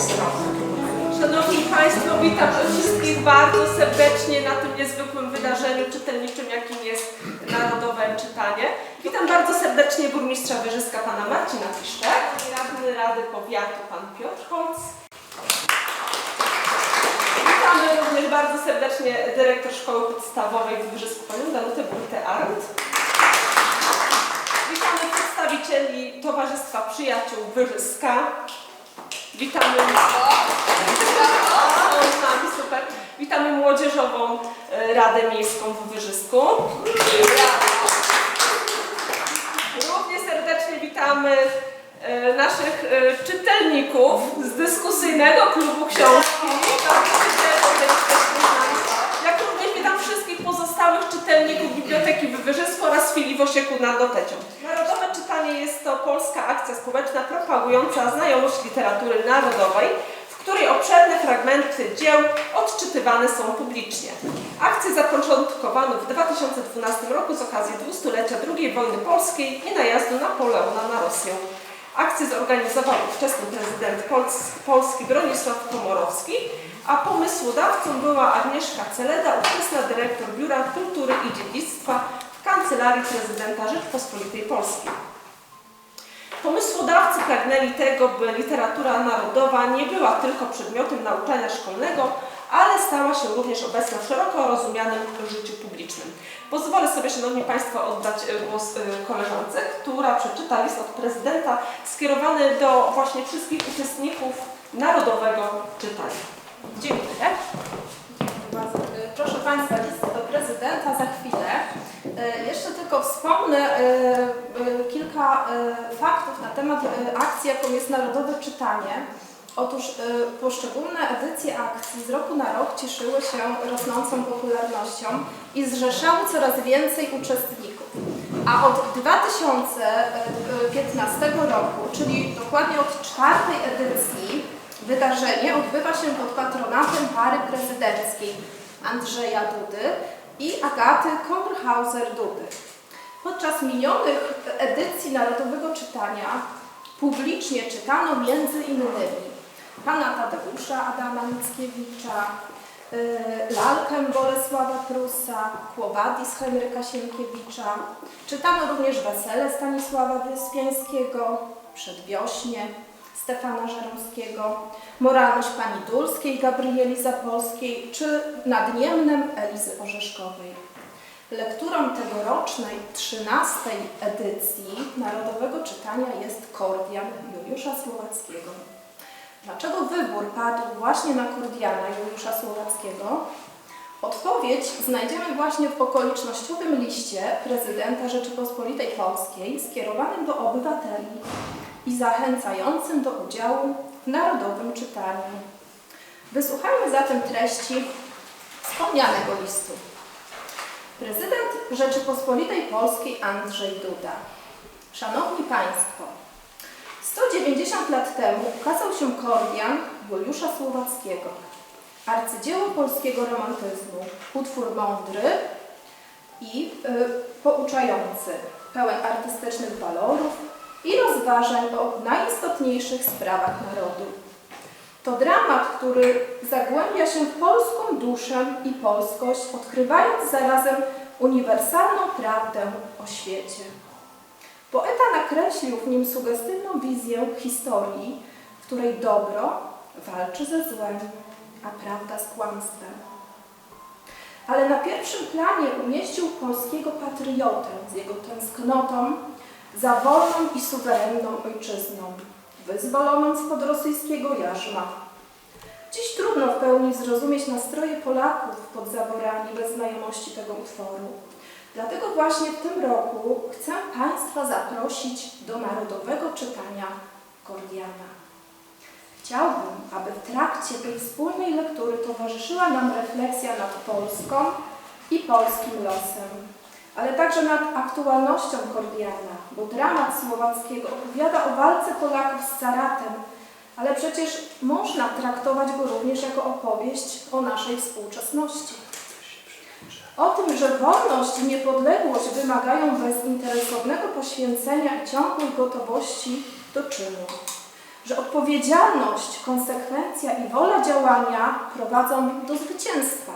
Państwa. Szanowni Państwo, witam wszystkich bardzo serdecznie na tym niezwykłym wydarzeniu czytelniczym, jakim jest Narodowe Czytanie. Witam bardzo serdecznie burmistrza Wyżyska Pana Marcina Piszczek i radny Rady Powiatu Pan Piotr Holc. Witamy również bardzo serdecznie dyrektor Szkoły Podstawowej w Wyrzysku Panią Danutę Burte-Arndt. Witamy przedstawicieli Towarzystwa Przyjaciół Wyżyska. Witamy. Super. Witamy Młodzieżową e, Radę Miejską w Wyżysku. Równie serdecznie witamy e, naszych e, czytelników z dyskusyjnego klubu książki. Jak również witam wszystkich pozostałych czytelników Biblioteki w Wyżysku oraz filii w Osieku Dotecią. Narodowe Jest to polska akcja społeczna propagująca znajomość literatury narodowej, w której obszerne fragmenty dzieł odczytywane są publicznie. Akcję zapoczątkowano w 2012 roku z okazji dwustulecia II wojny polskiej i najazdu Napoleona na Rosję. Akcję zorganizował ówczesny prezydent Pols Polski Bronisław Komorowski, a pomysłodawcą była Agnieszka Celeda, ówczesna dyrektor Biura Kultury i Dziedzictwa w Kancelarii Prezydenta Rzeczpospolitej Polskiej. Pomysłodawcy pragnęli tego, by literatura narodowa nie była tylko przedmiotem nauczania szkolnego, ale stała się również obecna w szeroko rozumianym życiu publicznym. Pozwolę sobie, Szanowni Państwo, oddać e, głos e, koleżance, która przeczyta list od prezydenta skierowany do właśnie wszystkich uczestników narodowego czytania. Dziękuję. Y, Proszę Państwa, list do prezydenta za chwilę. Jeszcze tylko wspomnę kilka y, faktów na temat y, akcji, jaką jest Narodowe Czytanie. Otóż y, poszczególne edycje akcji z roku na rok cieszyły się rosnącą popularnością i zrzeszały coraz więcej uczestników. A od 2015 roku, czyli dokładnie od czwartej edycji, wydarzenie odbywa się pod patronatem pary prezydenckiej Andrzeja Dudy i Agaty Kobrhauser-Dudy. Podczas minionych edycji Narodowego Czytania publicznie czytano między innymi pana Tadeusza Adama Mickiewicza, y, lalkę Bolesława Prusa, Kłowadis Henryka Sienkiewicza. Czytano również Wesele Stanisława Wyspiańskiego, Przedwiośnie Stefana Żeromskiego, Moralność Pani Dulskiej Gabrieli Zapolskiej czy Nad Niemnem Elizy Orzeszkowej. Lekturą tegorocznej 13 edycji Narodowego Czytania jest Kordian Juliusza Słowackiego. Dlaczego wybór padł właśnie na Kordiana Juliusza Słowackiego? Odpowiedź znajdziemy właśnie w okolicznościowym liście prezydenta Rzeczypospolitej Polskiej skierowanym do obywateli i zachęcającym do udziału w narodowym czytaniu. Wysłuchajmy zatem treści wspomnianego listu. Prezydent Rzeczypospolitej Polskiej Andrzej Duda. Szanowni Państwo, 190 lat temu ukazał się Kordian Juliusza Słowackiego. Arcydzieło polskiego romantyzmu, utwór mądry i y, pouczający, pełen artystycznych walorów i rozważań o najistotniejszych sprawach narodu. To dramat, który zagłębia się w polską duszę i polskość, odkrywając zarazem uniwersalną prawdę o świecie. Poeta nakreślił w nim sugestywną wizję historii, w której dobro walczy ze złem, a prawda z kłamstwem. Ale na pierwszym planie umieścił polskiego patriotę z jego tęsknotą za wolną i suwerenną ojczyzną, wyzwoloną spod rosyjskiego jarzma. Dziś trudno w pełni zrozumieć nastroje Polaków pod zaborami bez znajomości tego utworu. Dlatego właśnie w tym roku chcę Państwa zaprosić do narodowego czytania Kordiana. Chciałbym, aby w trakcie tej wspólnej lektury towarzyszyła nam refleksja nad Polską i polskim losem, ale także nad aktualnością Kordiana, bo dramat Słowackiego opowiada o walce Polaków z caratem, ale przecież można traktować go również jako opowieść o naszej współczesności. O tym, że wolność i niepodległość wymagają bezinteresownego poświęcenia i ciągłej gotowości do czynu. Że odpowiedzialność, konsekwencja i wola działania prowadzą do zwycięstwa,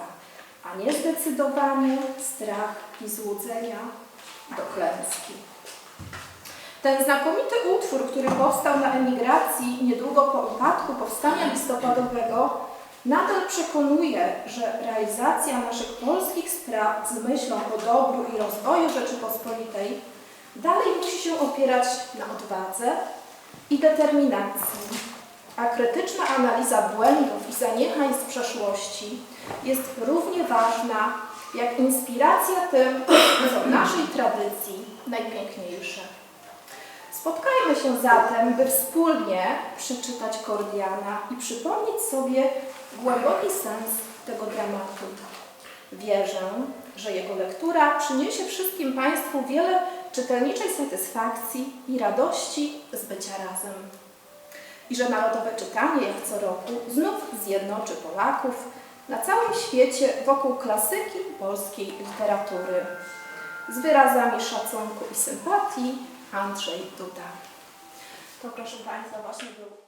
a niezdecydowanie strach i złudzenia do klęski. Ten znakomity utwór, który powstał na emigracji niedługo po upadku powstania listopadowego, nadal przekonuje, że realizacja naszych polskich spraw z myślą o dobru i rozwoju Rzeczypospolitej dalej musi się opierać na odwadze i determinacji, a krytyczna analiza błędów i zaniechań z przeszłości jest równie ważna jak inspiracja tym, co w naszej tradycji najpiękniejsze. Spotkajmy się zatem, by wspólnie przeczytać Kordiana i przypomnieć sobie głęboki sens tego dramatu. Wierzę, że jego lektura przyniesie wszystkim Państwu wiele czytelniczej satysfakcji i radości z bycia razem. I że narodowe czytanie, jak co roku, znów zjednoczy Polaków na całym świecie wokół klasyki polskiej literatury. Z wyrazami szacunku i sympatii Andrzej Duda. To proszę Państwa właśnie był